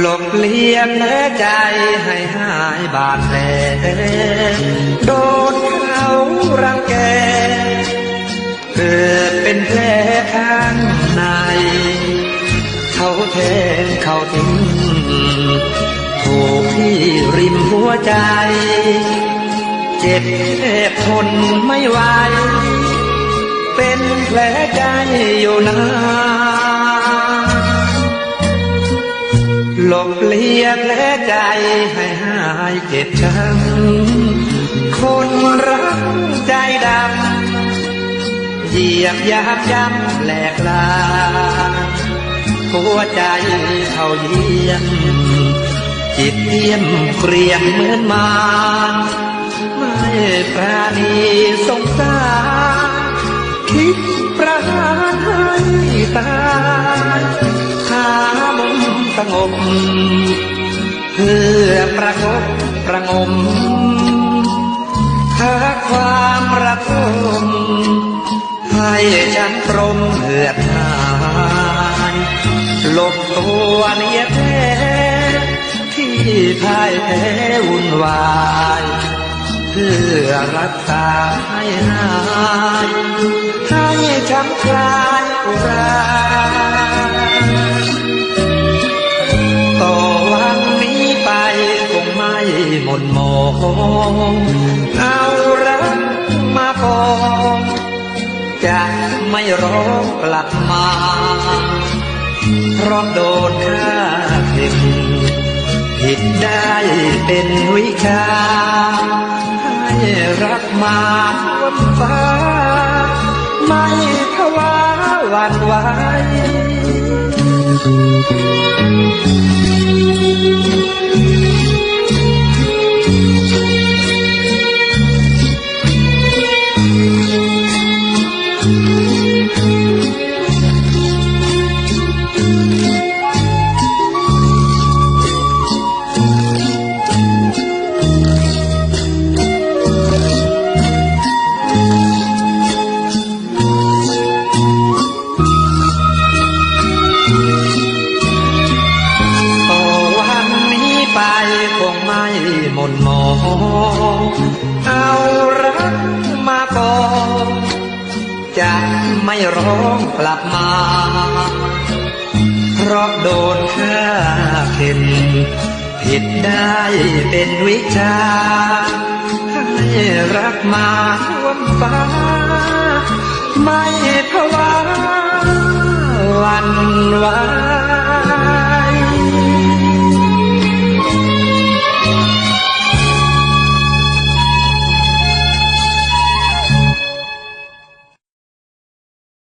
หลบเลี่ยงแม้ใจให้หายบาดแผลโดนเขารังแก เกิดเป็นแผลข้างใน เขาแทงเขาทิ้งถูกที่ริมหัวใจ เจ็บแทบทนไม่ไหว เป็นแผลใจอยู่นาน ลบเลียงแผลใจให้หายเจ็บช้ำคนรักใจดำเหยียบยาบย้ำแหลกลาหัวใจเขาเยี่ยมจิตเยี่ยมเกรียมเหมือนมารไม่ปราณีสงสารคิดประหารให้ตายหามุมสงบ ระกบประงมหาความรักคมให้ฉันพรมเหือดหายหลบตัวเนียแท้ที่พ่ายแพ้วุ่นวายเพื่อรักษาให้หายให้ช้ำคลาย องเอารักมาปองจะไม่ร้องกลับมาเพราะโดนฆ่าเข็มผิดได้เป็นวิชาให้รักมาบนฟ้า ไม่ทว่า หวั่นไหว หมนมองเอารักมากองจะไม่ร้องกลับมา เพราะโดนฆ่าเข็นผิดได้เป็นวิชา ให้รักมาท่วมฟ้า ไม่ภาวะหวันไหว